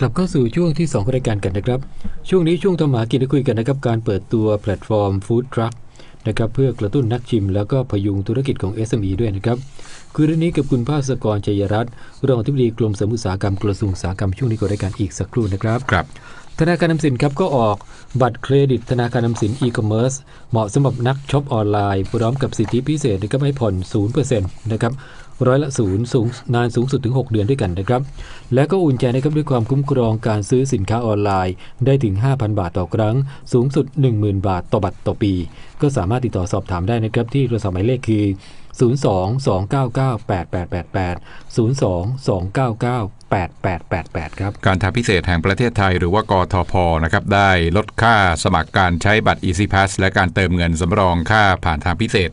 กลับเข้าสู่ช่วงที่ 2 ของรายการกันนะครับ ช่วงนี้ช่วงทำหมากินได้คุยกันนะครับ การเปิดตัวแพลตฟอร์มฟู้ดทรัคนะครับเพื่อกระตุ้นนักชิม แล้วก็พยุงธุรกิจของ SME ด้วยนะครับคือเรื่องนี้กับคุณภาสกรชัยรัตน์รองอธิบดีกรมสมุทรอุตสาหกรรมกระทรวงอุตสาหกรรมช่วงนี้ก็รายการอีกสักครู่นะครับครับ ธนาคารนำสินครับก็ออกบัตรเครดิตธนาคารนำสินอีคอมเมิร์ซเหมาะสำหรับนักช็อปออนไลน์พร้อมกับสิทธิพิเศษนะครับให้ผ่อน0%นะครับ ร้อยละศูนย์สูงนานสูงสุดถึง 6 เดือนด้วยกันนะครับ และก็อุ่นใจนะครับด้วยความคุ้มครองการซื้อสินค้าออนไลน์ ได้ถึง 5,000 บาทต่อครั้ง สูงสุด 10,000 บาทต่อบัตรต่อปี ก็สามารถติดต่อสอบถามได้นะครับที่โทรศัพท์หมายเลขคือ 02-299-8888 02-299-8888 ครับ การทางพิเศษแห่งประเทศไทยหรือว่ากทพนะครับได้ลดค่าสมัครการใช้บัตร Easy Pass และการเติมเงินสำรองค่าผ่านทางพิเศษ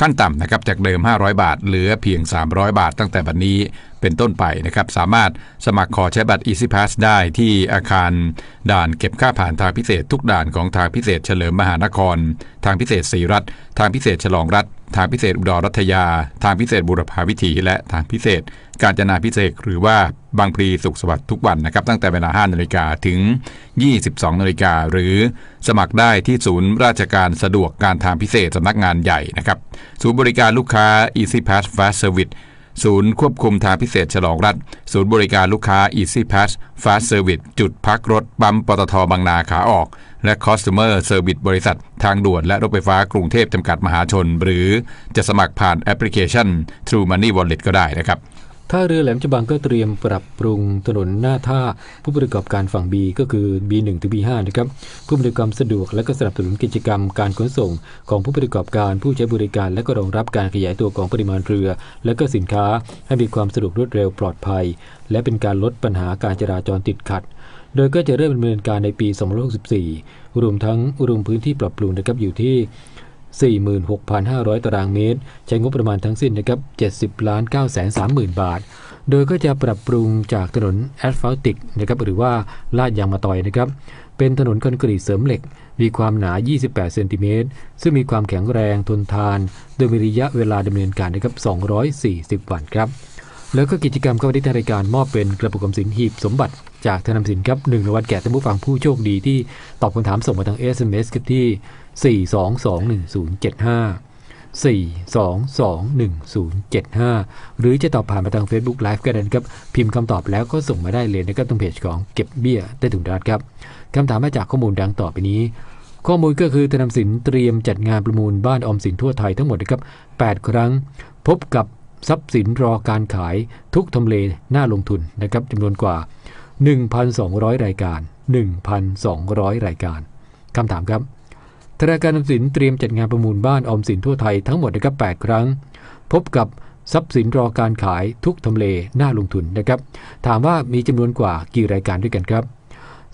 ขั้นต่ำนะครับจากเดิม 500 บาท เหลือเพียง 300 บาทตั้งแต่บัดนนี้ เป็นต้นไปนะครับ สามารถสมัครขอใช้บัตร Easy Pass ได้ที่อาคารด่านเก็บค่าผ่านทางพิเศษทุกด่านของทางพิเศษเฉลิมมหานคร ทางพิเศษศรีรัฐ ทางพิเศษฉลองรัฐ ทางพิเศษอุดรรัตยา ทางพิเศษบุรพาวิถี และทางพิเศษ การจนาพิเศษหรือว่าบางพลีสุขสวัสดิ์ทุกวันนะครับตั้งแต่เวลา 5 นาฬิกาถึง 22 นาฬิกาหรือสมัครได้ที่ศูนย์ราชการสะดวกการทางพิเศษสำนักงานใหญ่นะครับศูนย์บริการลูกค้า Easy Pass Fast Service ศูนย์ควบคุมทางพิเศษฉลองรัฐ ศูนย์บริการลูกค้า Easy Pass Fast Service จุดพักรถปั๊มปตทบางนาขาออก และ Customer Service บริษัท ทางด่วนและรถไฟฟ้ากรุงเทพจำกัดมหาชน หรือจะสมัครผ่านแอปพลิเคชัน True Money Wallet ก็ได้นะครับ ท่าเรือแหลมฉบังก็เตรียมปรับปรุงถนนหน้าท่าผู้ประกอบการฝั่ง B ก็คือ B1 ถึง B5 นะครับเพื่ออำนวยความสะดวกและก็สนับสนุนกิจกรรมการขนส่ง ของผู้ประกอบการผู้ใช้บริการ และก็รองรับการขยายตัวของปริมาณเรือ และก็สินค้าให้มีความสะดวกรวดเร็วปลอดภัย และเป็นการลดปัญหาการจราจรติดขัด โดยก็จะเริ่มดำเนินการในปี 2564 รวมทั้งรวมพื้นที่ปรับปรุงนะครับอยู่ที่ 46,500 ตารางเมตร ใช้งบประมาณทั้งสิ้นนะครับ70ล้าน9แสน30,000 บาท โดยก็จะปรับปรุงจากถนนแอสฟัลติกนะครับหรือว่าลาดยางมาต่อยนะครับ เป็นถนนคอนกรีตเสริมเหล็ก มีความหนา 28 เซนติเมตร ซึ่งมีความแข็งแรงทนทาน โดยมีระยะเวลาดำเนินการนะครับ240 วันครับ แล้วก็กิจกรรมเข้าที่ทางรายการมอบเป็นกระปุกออมสินหีบสมบัติจากธนาคารสินครับหนึ่งรางวัลแก่ท่านผู้ฟังผู้โชคดีที่ตอบคำถามส่งมาทาง SMS ครับที่ 4221075 4221075 หรือจะตอบผ่านมาทาง Facebook Live ก็ได้นะครับ พิมพ์คำตอบแล้วก็ส่งมาได้เลยนะครับตรงเพจของเก็บเบี้ยใต้ถุนรัฐครับคำถามมาจากข้อมูลดังต่อไปนี้ ข้อมูลก็คือธนาคารสินเตรียมจัดงานประมูลบ้านออมสินทั่วไทยทั้งหมดนะครับ 8 ครั้ง พบกับ ทรัพย์สินรอการขายทุกทำเลน่าลงทุนนะครับจำนวนกว่า 1,200 รายการ 1,200 รายการคำถามครับธนาคารออมสินเตรียมจัดงานประมูลบ้านออมสินทั่วไทยทั้งหมดนะครับ8ครั้ง พบกับทรัพย์สินรอการขายทุกทำเลน่าลงทุนนะครับ ถามว่ามีจำนวนกว่ากี่รายการด้วยกันครับ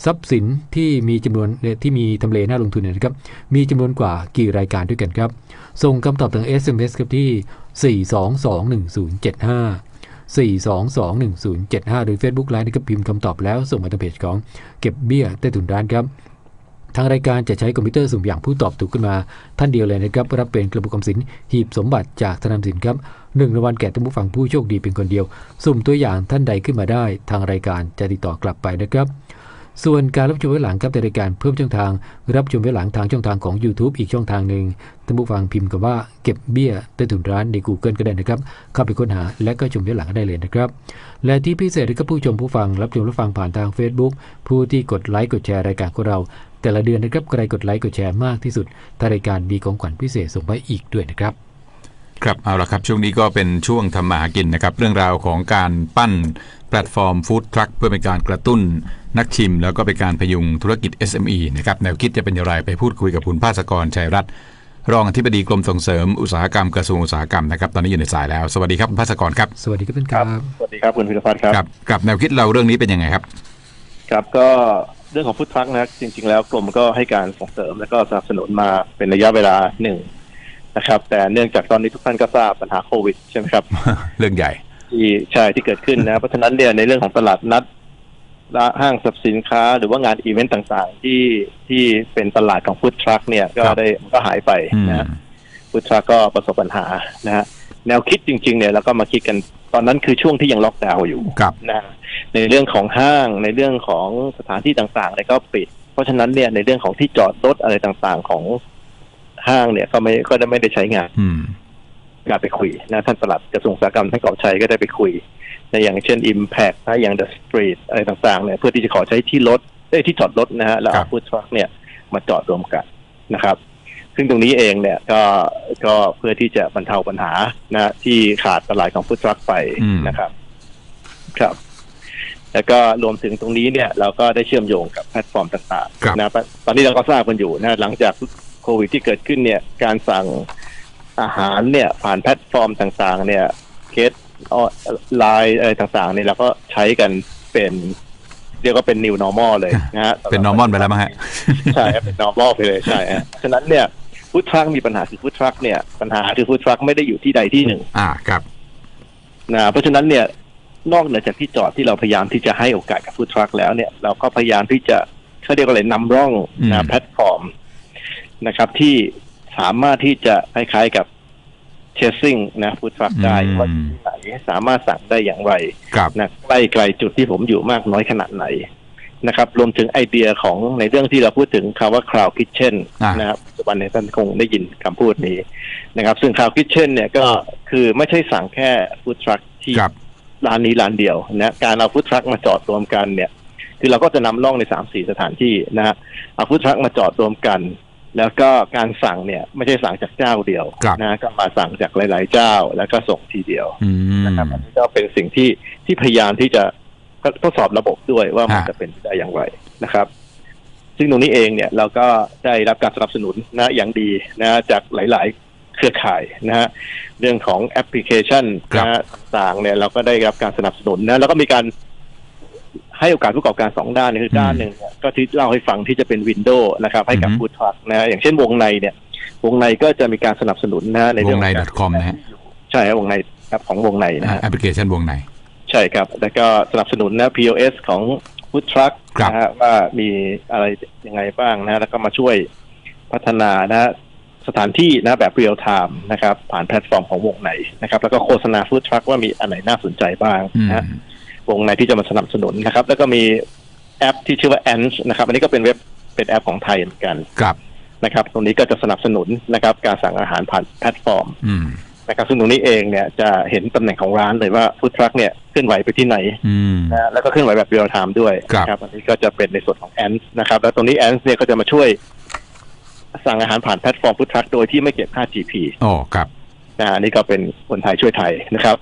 ทรัพย์สินที่มีจำนวนที่มีทำเลน่าลงทุนเนยนะครับ มีจำนวนกว่ากี่รายการด้วยกันครับ ส่งคำตอบทาง SMS ครับที่ 4221075 4221075หรือ Facebook Live นะครับพิมพ์คำตอบแล้วส่งมาทางเพจของเก็บเบี้ยใต้ถุนร้านครับทางรายการจะใช้คอมพิวเตอร์สุ่มอย่างผู้ตอบถูกขึ้นมา ท่านเดียวเลยนะครับ รับเป็นกระปุกออมสินหีบสมบัติจากธนาคารสินครับหนึ่งรางวัลแก่ท่านผู้ฟังผู้โชคดีเป็นคนเดียว สุ่มตัวอย่างท่านใดขึ้นมาได้ ทางรายการจะติดต่อกลับไปนะครับ ส่วนการรับชมย้อนหลังครับในรายการเพิ่มช่องทาง รับชมย้อนหลังทางช่องทางของ YouTube อีกช่องทางหนึ่งท่านผู้ฟังพิมพ์คำว่าเก็บเบี้ยใต้ถุนร้านใน Google ก็ได้นะครับ เข้าไปค้นหาและก็ชมย้อนหลังได้เลยนะครับ และที่พิเศษก็ผู้ชมผู้ฟังรับชมรับฟังผ่านทาง Facebook ผู้ที่กดไลค์กดแชร์รายการของเรา แต่ละเดือนนะครับใครกดไลค์กดแชร์มากที่สุดทางรายการมีของขวัญพิเศษส่งไปอีกด้วยนะครับ ครับเอาละครับช่วงนี้ก็เป็นช่วงทำมาหากินนะครับ เรื่องราวของการปั้นแพลตฟอร์มฟู้ดทรัคเพื่อเป็นการกระตุ้นนักชิม แล้วก็เป็นการพยุงธุรกิจ SME นะครับแนวคิดจะเป็นอย่างไรไปพูดคุยกับคุณภาสกรชัยรัตน์รองอธิบดีกรมส่งเสริมอุตสาหกรรมกระทรวงอุตสาหกรรมนะครับตอนนี้อยู่ในสายแล้ว สวัสดีครับคุณภาสกรครับสวัสดีครับท่านคครัรับบสวัสดีครับคุณพิรพัฒน์ครับครับกับแนวคิดเราเรื่องนี้เป็นยังไงครับครับก็เรื่องของพุทธักนะครับจริง ๆ แล้วกรมก็ให้การส่งเสริมและก็สนับสนุนมาเป็นระยะเวลาหนึ่ง นะครับ แต่เนื่องจากตอนนี้ทุกท่านก็ทราบปัญหาโควิดใช่ไหมครับ เรื่องใหญ่ที่ใช่ที่เกิดขึ้นนะเพราะฉะนั้นเนี่ยในเรื่องของตลาดนัดและห้างสรรพสินค้า หรือว่างานอีเวนต์ต่างๆ ที่ที่เป็นตลาดของฟู้ดทรัคเนี่ยก็ครับได้ก็หายไปอืมนะฮะฟู้ดทรัคก็ประสบปัญหานะฮะแนวคิดจริงๆเนี่ยเราก็มาคิดกันตอนนั้นคือช่วงที่ยังล็อกดาวน์อยู่ครับนะในเรื่องของห้างในเรื่องของสถานที่ต่างๆเนี่ยก็ปิด เพราะฉะนั้นเนี่ยในเรื่องของที่จอดรถอะไรต่างๆ ของ ห้างเนี่ยก็ไม่ก็ไม่ได้ใช้งานอืมการไปคุยนะท่านปลัดกระทรวงอุตสาหกรรมท่านกอบชัยก็ได้ไปคุยในอย่างเช่น Impact นะอย่าง The Street อะไรต่างๆเนี่ยเพื่อที่จะขอใช้ที่รถเอ้ยที่จอดรถนะฮะแล้วครัเอาบฟู้ดทรัคเนี่ยมาจอดรวมกันนะครับ ซึ่งตรงนี้เองเนี่ยก็ก็เพื่อที่จะบรรเทาปัญหานะที่ขาดตลาดของฟู้ดทรัคไปนะครับ ครับ แล้วก็รวมถึงตรงนี้เนี่ย เราก็ได้เชื่อมโยงกับแพลตฟอร์มต่างครับๆนะตอนนี้เราก็ทราบกันอยู่นะหลังจากโควิดที่เกิดขึ้นเนี่ยการสั่งอาหารเนี่ยผ่านแพลตฟอร์มต่างๆ เนี่ยเคสไลน์อะไรต่างๆเนี่ยเราก็ใช้กันเป็นเรียกว่าเป็น new normal เลยนะฮะเป็น normal ไปแล้วมั้งฮะใช่ครับเป็น normal ไปเลยใช่ฮะฉะนั้นเนี่ยฟู้ดทรัคมีปัญหาคือฟู้ดทรัคเนี่ยปัญหาคือฟู้ดทรัคไม่ได้อยู่ที่ใดที่หนึ่ง อ่าครับนะเพราะฉะนั้นเนี่ยนอกเหนือจากที่จอดที่เราพยายามที่จะให้โอกาสกับฟู้ดทรัคแล้วเนี่ยเราก็พยายามที่จะเขาเรียกว่าอะไรนำร่องอืมนะแพลตฟอร์ม นะครับ ที่สามารถที่จะคล้ายๆกับเชสซิ่งนะฟู้ดทรัคได้ว่าอยู่ที่ไหนสามารถสั่งได้อย่างไรครับนะใกล้ไกลจุดที่ผมอยู่มากน้อยขนาดไหนนะครับ รวมถึงไอเดียของในเรื่องที่เราพูดถึงคำว่า cloud kitchen อ่านนะครับปัจจุบันเนี่ยท่านคงได้ยินคำพูดนี้นะครับ ซึ่ง cloud kitchen เนี่ยก็คือไม่ใช่สั่งแค่ฟู้ดทรัคที่ครับร้านนี้ร้านเดียวนะการเอาฟู้ดทรัคมาจอดรวมกันเนี่ย คือเราก็จะนำร่องในสามสี่สถานที่นะฮะเอาฟู้ดทรัคมาจอดรวมกัน แล้วก็การสั่งเนี่ยไม่ใช่สั่งจากเจ้าเดียวครับนะก็มาสั่งจากหลาย ๆ เจ้า แล้วก็ส่งทีเดียวอืมนะครับอันนี้ก็เป็นสิ่งที่ที่พยายามที่จะทดสอบระบบด้วยว่ามันฮะจะเป็นไปได้อย่างไรนะครับ ซึ่งตรงนี้เองเนี่ยเราก็ได้รับการสนับสนุนนะอย่างดีนะจากหลาย ๆ เครือข่ายนะฮะเรื่องของแอปพลิเคชันครับนะฮะต่างๆเนี่ยเราก็ได้รับการสนับสนุนนะแล้วก็มีการ ให้โอกาสผู้ประกอบการสองด้านคือด้านหนึ่งเนี่ยก็ที่เล่าให้ฟังที่จะเป็นวินโดว์นะครับ ให้กับอือฮึฟู้ดทรัคนะฮะอย่างเช่นวงในเนี่ยวงในก็จะมีการสนับสนุนนะฮะในวเรื่องงในของการ .com นะฮะใช่ครับวงในครับของวงในนะฮะแอปพลิเคชันวงใน ใช่ครับ แล้วก็สนับสนุนนะ POS ของฟู้ดทรัคครับนะฮะว่ามีอะไรยังไงบ้างนะแล้วก็มาช่วยพัฒนานะสถานที่นะแบบเรียลไทม์นะครับผ่านแพลตฟอร์มของวงในนะครับ แล้วก็โฆษณาฟู้ดทรัคว่ามีอันไหนน่าสนใจบ้างอืมนะฮะ วงในที่จะมาสนับสนุนนะครับ แล้วก็มีแอปที่ชื่อว่า Ants นะครับ อันนี้ก็เป็นเว็บเป็นแอปของไทยเหมือนกันครับนะครับ ตรงนี้ก็จะสนับสนุนนะครับ การสั่งอาหารผ่านแพลตฟอร์มอืมนะครับซึ่งตรงนี้เองเนี่ยจะเห็นตำแหน่งของร้านเลยว่าฟู้ดทรัคเนี่ยเคลื่อนไหวไปที่ไหนอืมนะแล้วก็เคลื่อนไหวแบบเรียลไทม์ด้วยครับนะอันนี้ก็จะเป็นในส่วนของแอนส์นะครับ แล้วตรงนี้แอนส์เนี่ยก็จะมาช่วยสั่งอาหารผ่านแพลตฟอร์มฟู้ดทรัคโดยที่ไม่เก็บค่า GP อ๋อครับนะอันนี้ก็เป็นคนไทยช่วยไทยนะครับ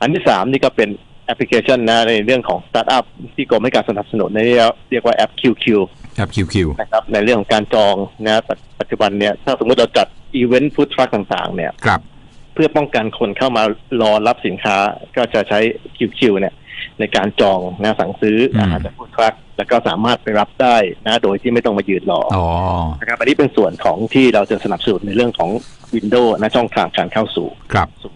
อันที่สามนี่ก็เป็นแอ ปพลิเคชันนะในเรื่องของสตาร์ทอัพที่กรมให้การสนับสนุนในเรียกเรียกว่าแอป QQ แอป QQ นะครับในเรื่องของการจองนะปัจปัจจุบันเนี่ยถ้าสมมติเราจัดอีเวนต์ฟู้ดทรัคต่างๆ เนี่ยครับเพื่อป้องกันคนเข้ามารอรับสินค้าก็จะใช้ QQ เนี่ยในการจองนะสั่งซื้ออืมอาหารจากฟู้ดทรัคแล้วก็สามารถไปรับได้นะโดยที่ไม่ต้องมายืนรออ๋อนะครับอันนี้เป็นส่วนของที่เราจะสนับสนุนในเรื่องของวินโดว์นะช่องทางการเข้าสู่ครับสู่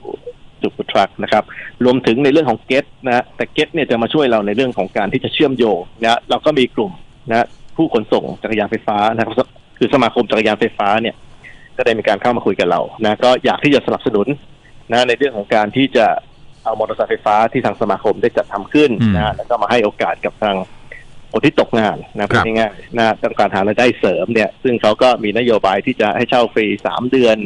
สู่ฟู้ดทรัคนะครับ รวมถึงในเรื่องของเก็ตนะแต่เก็ตเนี่ยจะมาช่วยเราในเรื่องของการที่จะเชื่อมโยงนะเราก็มีกลุ่มนะผู้ขนส่งจักรยานไฟฟ้านะครับคือสมาคมจักรยานไฟฟ้าเนี่ยก็ได้มีการเข้ามาคุยกับเรานะก็อยากที่จะสนับสนุนนะในเรื่องของการที่จะเอามอเตอร์ไซค์ไฟฟ้าที่ทางสมาคมได้จัดทำขึ้นอืมนะแล้วก็มาให้โอกาสกับทางคนที่ตกงานนะพูดง่ายๆนะต้องการหารายได้เสริมเนี่ย ซึ่งเขาก็มีนโยบายที่จะให้เช่าฟรีสามเดือน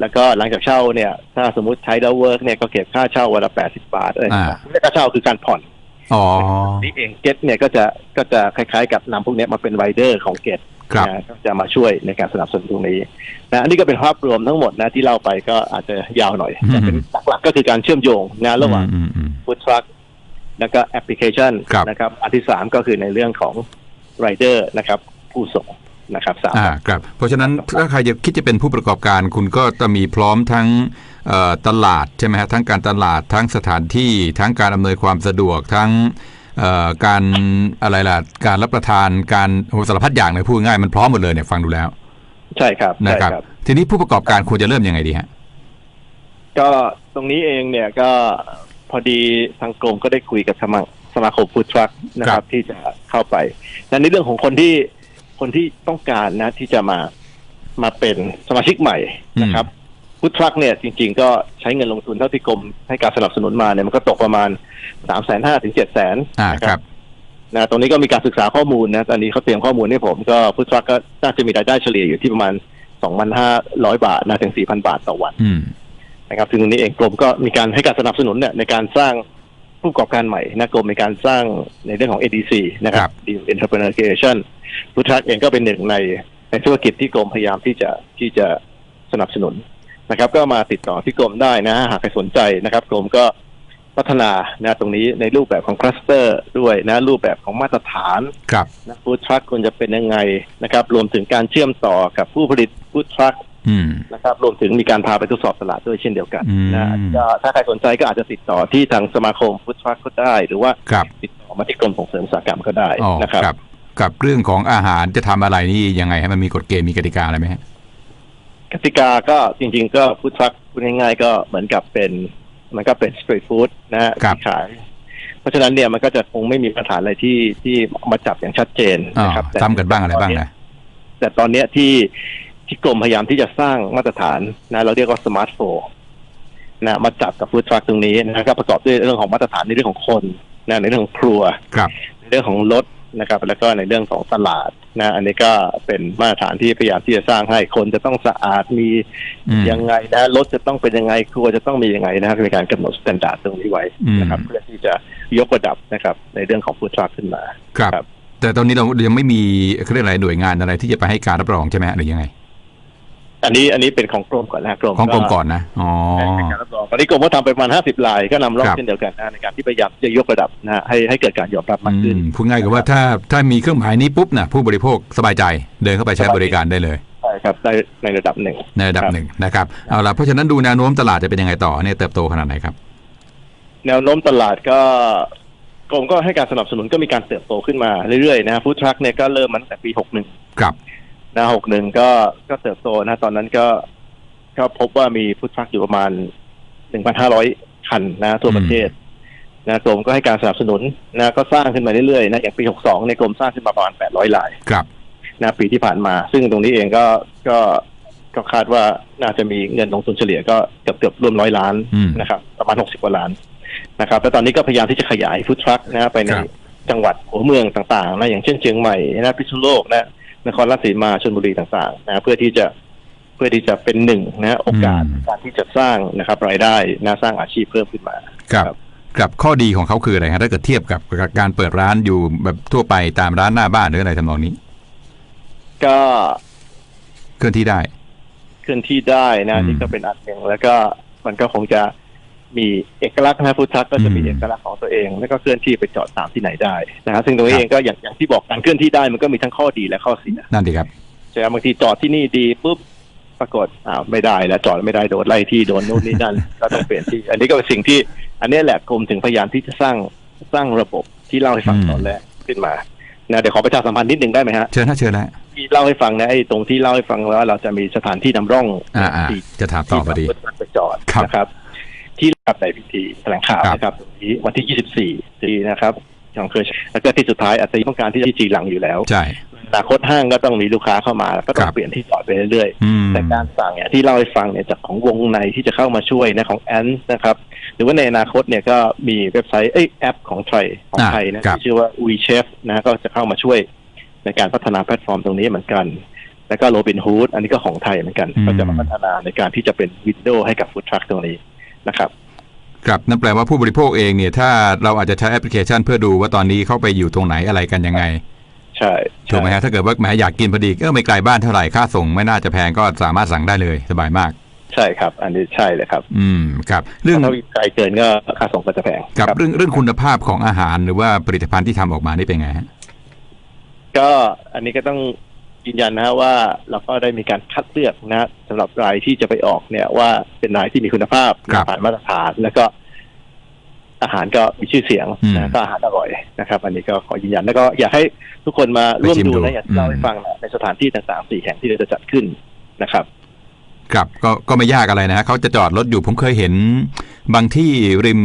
แล้วก็หลังจากเช่าเนี่ย ถ้าสมมติใช้แล้วเวิร์กเนี่ยก็เก็บค่าเช่าวันละแปดสิบาทอะไรอ่าไม่ใช่ค่าเช่าคือการผ่อนอ๋อนี่เองเก็ตเนี่ยก็จะก็จะคล้ายๆกับนำพวกเนี้ยมาเป็นไรเดอร์ของเก็ตครับนะก็จะมาช่วยในการสนับสนุนตรงนี้นะอันนี้ก็เป็นภาพรวมทั้งหมดนะที่เล่าไปก็อาจจะยาวหน่อยอืมแต่เป็นหลักๆก็คือการเชื่อมโยงนะระหว่างอืมอืมฟู้ดทรัคแล้วก็แอปพลิเคชันครับนะครับ อันที่สามก็คือในเรื่องของไรเดอร์นะครับ ผู้ส่ง นะครับสามอ่าครับ เพราะฉะนั้นถ้าใครจะคิดจะเป็นผู้ประกอบการ คุณก็จะมีพร้อมทั้งเอ่อตลาดใช่ไหมฮะทั้งการตลาดทั้งสถานที่ทั้งการอำนวยความสะดวกทั้งเอ่อการอะไรล่ะการรับประทานการโอ้โหสารพัดอย่างเลยพูดง่ายมันพร้อมหมดเลยเนี่ยฟังดูแล้ว ใช่ครับนะใช่ครับครับทีนี้ผู้ประกอบการควรจะเริ่มยังไงดีฮะก็ตรงนี้เองเนี่ยก็พอดีทางกรมก็ได้คุยกับสมาสมาคมฟู้ดทรัคนะคครัรับบที่จะเข้าไปและในเรื่องของคนที่ คนที่ต้องการนะที่จะมามาเป็นสมาชิกใหม่นะครับพุทธทรัคเนี่ยจริง ๆ ก็ใช้เงินลงทุนเท่าที่กรมให้การสนับสนุนมาเนี่ยมันก็ตกประมาณสามแสนห้าถึงเจ็ดแสนอ่านะครับนะตรงนี้ก็มีการศึกษาข้อมูลนะตอนนี้เขาเตรียมข้อมูลให้ผมก็พุทธทรัคก็น่าจะมีรายได้เฉลี่ยอยู่ที่ประมาณสองพันห้าร้อยบาทนะถึงสี่พันบาทต่อวันอืมนะครับซึ่งตรงนี้เองกรมก็มีการให้การสนับสนุนเนี่ยในการสร้างผู้ประกอบการใหม่นะกรมมีการสร้างในเรื่องของ ADC นะคครัรับบ Entrepreneur Creation พุทธทรัคเองก็เป็นหนึ่งในในธุรกิจที่กรมพยายามที่จะที่จะสนับสนุนนะครับ ก็มาติดต่อที่กรมได้นะ หากใครสนใจนะครับ กรมก็พัฒนานะตรงนี้ในรูปแบบของคลัสเตอร์ด้วยนะรูปแบบของมาตรฐานครับนะฟู้ดทรัคควรจะเป็นยังไงนะครับ รวมถึงการเชื่อมต่อกับผู้ผลิตฟู้ดทรัคอืมนะครับ รวมถึงมีการพาไปทดสอบตลาดด้วยเช่นเดียวกันอืมนะก็ถ้าใครสนใจก็อาจจะติดต่อที่ทางสมาคมฟู้ดทรัคก็ได้ หรือว่าครับติดต่อมาที่กรมส่งเสริมอุตสาหกรรมก็ได้อ๋อนะครับครับ กับเรื่องของอาหารจะทำอะไรนี่ยังไงให้มันมีกฎเกณฑ์มีกติกาอะไรไหมฮะกติกาก็จริง ๆ ก็ฟู้ดทรัคพูดง่ายๆ ก็เหมือนกับเป็นมันก็เป็นสตรีทฟู้ดนะฮะครับที่ขาย เพราะฉะนั้นเนี่ยมันก็จะคงไม่มีมาตรฐานอะไรที่ที่มาจับอย่างชัดเจนอ๋อนะครับแต่ทำกันบ้างอะไรบ้างนะแต่ตอนเนี้ยที่ที่กรมพยายามที่จะสร้างมาตรฐานนะเราเรียกว่าสมาร์ทโฟนนะมาจับกับฟู้ดทรัคตรงนี้นะครับประกอบด้วยเรื่องของมาตรฐานในเรื่องของคนนะในเรื่องของครัวครับในเรื่องของรถ นะครับ แล้วก็ในเรื่องของตลาดนะอันนี้ก็เป็นมาตรฐานที่พยายามที่จะสร้างให้คนจะต้องสะอาดมีอืมยังไงนะรถจะต้องเป็นยังไงครัวจะต้องมียังไงนะครับมีการกำหนดมาตรฐานตรงนี้ไว้นะครับอืมเพื่อที่จะยกระดับนะครับ ในเรื่องของฟู้ดทรัคขึ้นมาครับครับแต่ตอนนี้เรายังไม่มีเขาเรียกอะไรหน่วยงานอะไรที่จะไปให้การรับรองใช่ไหมฮะหรือยังไง อันนี้อันนี้เป็นของกรมก่อนนะกรมของกรมก่อนนะอ๋อในการรับรองตอนนี้กรมก็ทำไปประมาณ50ลายก็นำร่องครับเช่นเดียวกันนะในการที่พยายามจะยกระดับนะให้ให้เกิดการยอมรับมากขึ้นอืมพูดง่ายกับว่าถ้าถ้ามีเครื่องหมายนี้ปุ๊บนะผู้บริโภคสบายใจเดินเข้าไปใช้บริการได้เลยใช่ครับได้ในระดับหนึ่งในระดับครับหนึ่งนะครับเอาละเพราะฉะนั้นดูแนวโน้มตลาดจะเป็นยังไงต่อเนี่ยเติบโตขนาดไหนครับ แนวโน้มตลาดก็กรมก็ให้การสนับสนุนก็มีการเติบโตขึ้นมาเรื่อยๆนะฟู้ดทรัคเนี่ยก็เริ่มมาตั้งแต่ปี 61 ครับ นะ61ก็ก็เติบโตนะ ตอนนั้นก็ก็พบว่ามีฟู้ดทรัคอยู่ประมาณ1,500คันนะทั่วประเทศนะกรมก็ให้การสนับสนุนนะก็สร้างขึ้นมาเรื่อยๆนะอย่างปี62ในยกรมสร้างขึ้นมาประมาณ800ลายครับนะปีที่ผ่านมา ซึ่งตรงนี้เองก็ก็ก็คาดว่าน่าจะมีเงินลงทุนเฉลี่ยก็เกือบเกือบรวมร้อยล้านอืมนะครับประมาณหกสิบกว่าล้านนะครับแล้วตอนนี้ก็พยายามที่จะขยายฟู้ดทรัคนะไปในครับจังหวัดหัวเมืองต่างๆนะอย่างเช่นเชียงใหม่นะพิษณุโลกนะ นครราชสีมาชลบุรีต่างๆนะเพื่อที่จะเพื่อที่จะเป็นหนึ่งนะโอกาสการที่จะสร้างนะครับรายได้นะสร้างอาชีพเพิ่มขึ้นมาครับครับครับข้อดีของเขาคืออะไรฮะถ้าเกิดเทียบกับกับการเปิดร้านอยู่แบบทั่วไปตามร้านหน้าบ้านหรืออะไรทำนองนี้ ก็เคลื่อนที่ได้ เคลื่อนที่ได้นะอืมนี่ก็เป็นอันหนึ่งแล้วก็มันก็คงจะ มีเอกลักษณ์นะฟู้ดทรัคก็จะมีอืมเอกลักษณ์ของตัวเอง แล้วก็เคลื่อนที่ไปจอดตามที่ไหนได้นะครับซึ่งตรงนี้ครับเองก็อย่างอย่างที่บอกการเคลื่อนที่ได้มันก็มีทั้งข้อดีและข้อเสียนั่นดีครับใช่ไหมบางทีจอดที่นี่ดีปุ๊บปรากฏอ้าวไม่ได้แล้วจอดไม่ได้โดนไล่ที่โดนนู่นนี่นั่นก็ต้องเปลี่ยนที่ อันนี้ก็เป็นสิ่งที่ อันนี้แหละกรมถึงพยายามที่จะสร้างสร้างระบบที่เล่าให้ฟังอืมตอนแรกขึ้นมานะเดี๋ยวขอประชาสัมพันธ์นิดหนึ่งได้ไหมฮะเชิญนะเชิญนะที่เล่าให้ฟังนะไอ้ตรงที่เล่าให้ฟังว่าเราจะมีสถานที่นำร่องอ่าอ่าที่จะถามต่อพอดีที่รถไปจอดครับนะครับ ที่รับในพิธีแถลงข่าวครับนะครับตรงนี้วันที่ 24ที่นะครับอย่างเคยแล้วก็ที่สุดท้ายอาจจะต้องการที่จะที่จีหลังอยู่แล้วใช่อนาคตห้างก็ต้องมีลูกค้าเข้ามาแล้วก็ต้อครังบเปลี่ยนที่จอดไปเรื่อยอืมๆแต่การสั่งเนี่ยที่เล่าให้ฟังเนี่ยจากของวงในที่จะเข้ามาช่วยนะของแอนนะครับหรือว่าในอนาคตเนี่ยก็มีเว็บไซต์เอ้ยแอปของไทยของอ่าไทยนะครับที่ชื่อว่า WeChef นะก็จะเข้ามาช่วยในการพัฒนาแพลตฟอร์มตรงนี้เหมือนกัน แล้วก็โรบินฮูดอันนี้ก็ของไทยเหมือนกันอืมก็จะมาพัฒนาในการที่จะเป็นวินโดว์ให้กับฟู้ดทรัคตรงนี้ นะครับครับนั่นแปลว่าผู้บริโภคเองเนี่ยถ้าเราอาจจะใช้แอปพลิเคชัน เพื่อดูว่าตอนนี้เข้าไปอยู่ตรงไหนอะไรกันยังไง ใช่ถูกไหมฮะถ้าเกิดว่าแหมอยากกินพอดีก็ไม่ไกลบ้านเท่าไหร่ค่าส่งไม่น่าจะแพงก็สามารถสั่งได้เลยสบายมาก ใช่ครับ อันนี้ใช่เลยครับ อืมครับ เรื่องถ้าไกลเกินก็ค่าส่งก็จะแพงกับครับเรื่องเรื่องคุณภาพของอาหารหรือว่าผลิตภัณฑ์ที่ทำออกมานี่เป็นไงฮะก็อันนี้ก็ต้อง ยืนยันนะฮะว่าเราก็ได้มีการคัดเลือกนะสำหรับรายที่จะไปออกเนี่ย ว่าเป็นรายที่มีคุณภาพครับผ่านมาตรฐานแล้วก็ อาหารก็มีชื่อเสียงอืมนะก็อาหารอร่อยนะครับ อันนี้ก็ขอยืนยันแล้วก็อยากให้ทุกคนมาร่วมไปชิมดูดูนะอย่างที่เล่าอืมให้ฟังนะในสถานที่ต่างๆสี่แห่งที่เราจะจัดขึ้นนะครับ ครับก็ก็ไม่ยากอะไรนะฮะเขาจะจอดรถอยู่ผมเคยเห็นบางที่ริม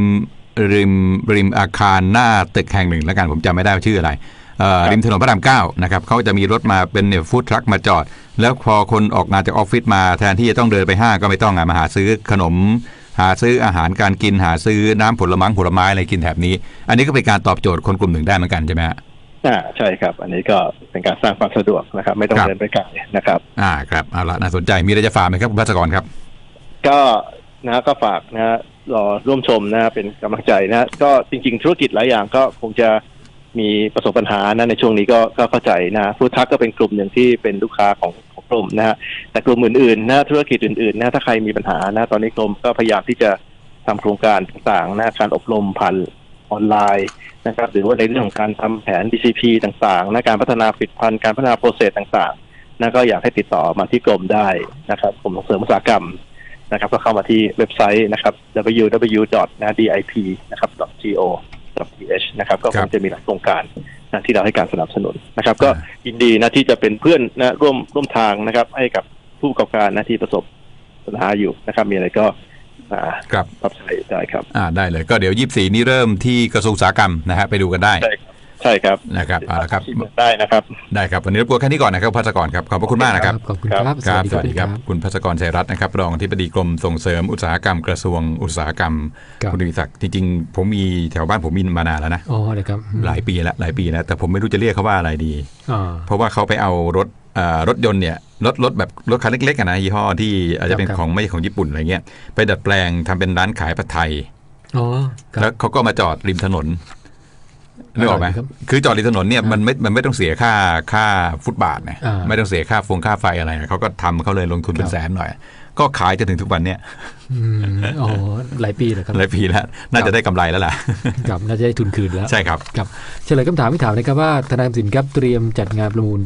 ริมริมอาคารหน้าตึกแห่งหนึ่งแล้วกันผมจำไม่ได้ว่าชื่ออะไรเอ่อค รับริมถนนพระรามเก้านะครับเขาจะมีรถมาเป็นเนี่ยฟู้ดทรัคมาจอด แล้วพอคนออกงานจากออฟฟิศมาแทนที่จะต้องเดินไปห้างก็ไม่ต้องอะมาหาซื้อขนม หาซื้ออาหารการกินหาซื้อน้ำผลไม้ผลไม้อะไรกินแถบนี้ อันนี้ก็เป็นการตอบโจทย์คนกลุ่มหนึ่งได้เหมือนกันใช่ไหมฮะอ่าใช่ครับ อันนี้ก็เป็นการสร้างความสะดวกนะครับ ไม่ต้องครับเดินไปไกลนะครับ อ่าครับเอาละน่าสนใจมีอะไรจะฝากไหมครับคุณพัชกรครับ ก็นะก็ฝากนะฮะรอร่วมชมนะฮะเป็นกำลังใจนะฮะก็จริง ๆ ธุรกิจหลายอย่างก็คงจะ มีประสบปัญหานะในช่วงนี้ก็ก็เข้าใจนะฟู้ดทักก็เป็นกลุ่มหนึ่งที่เป็นลูกค้าของของกลุ่มนะฮะแต่กลุ่มอื่นๆนะธุรกิจอื่นๆนะถ้าใครมีปัญหานะตอนนี้กรมก็พยายามที่จะทำโครงการต่างๆนะการอบรมผ่านออนไลน์นะครับหรือว่าในเรื่องของการทำแผน DCP ต่างๆนะการพัฒนาผลิตภัณฑ์การพัฒนาโปรเซสต่างๆนะก็อยากให้ติดต่อมาที่กรมได้นะครับกรมส่งเสริมอุตสาหกรรมนะครับก็เข้ามาที่เว็บไซต์นะครับ www.dip นะครับ .go.th นะครับก็คครับงจะมีหลายโครงการนะที่เราให้การสนับสนุนนะครับ ก็อ่ายินดีนะที่จะเป็นเพื่อนนะร่วมร่วมทางนะครับ ให้กับผู้ประกอบการนะที่ประสบปัญหาอยู่นะครับ มีอะไรก็อ่าครับปรับใช้ได้ครับอ่าได้เลยก็เดี๋ยวยี่สี่นี้เริ่มที่กระทรวงอุตสาหกรรมนะฮะไปดูกันได้ ใช่ครับใช่ครับนะครับเอาละครับได้นะครับได้ครับวันนี้รบกวนแค่นี้ก่อนนะครับพัชกรครับขอบพระคุณมากนะครับขอบคุณครับครับสสวัวัสสดีดีคครัรับบคุณพัชกรชัยรัตน์นะครับรองที่ปดีกรมส่งเสริมอุตสาหกรรมกระทรวงอุตสาหกรรมครับคุณดิศักดิ์จริงๆ ผมมีแถวบ้านผมมีมานานแล้วนะอ๋อเลยครับหลายปีแล้วหลายปีแล้วแต่ผมไม่รู้จะเรียกเขาว่าอะไรดีอ่าเพราะว่าเขาไปเอารถเอ่อรถยนต์เนี่ยรถรถแบบรถคันเล็กๆอะนะยี่ห้อที่อาจจะเป็นครับของไม่ใช่ของญี่ปุ่นอะไรเงี้ยไปดัดแปลงทำเป็นร้านขายผัดไทยอ๋อคแล้รัวบเขาก็มาจอดริมถนน นึกออกไหมอร่อยครับคือจอดริมถนนเนี่ยมันไม่มันไม่ต้องเสียค่าค่าฟุตบาทนะอ่าไม่ต้องเสียค่าฟงค่าไฟอะไรนะเขาก็ทำเขาเลยลงทุนเป็ครันบแสนหน่อย ก็ขายจนถึงทุกวันเนี่ยอืมอ๋อหลายปีเลยครับหลายปีแล้ว น่าจะได้กำไรแล้วล่ะครับน่าจะได้ทุนคืนแล้วใช่ครับครับเฉลยคำถามที่ถามนะครับว่าธนาคารออมสินครับเตรียมจัดงานประมูล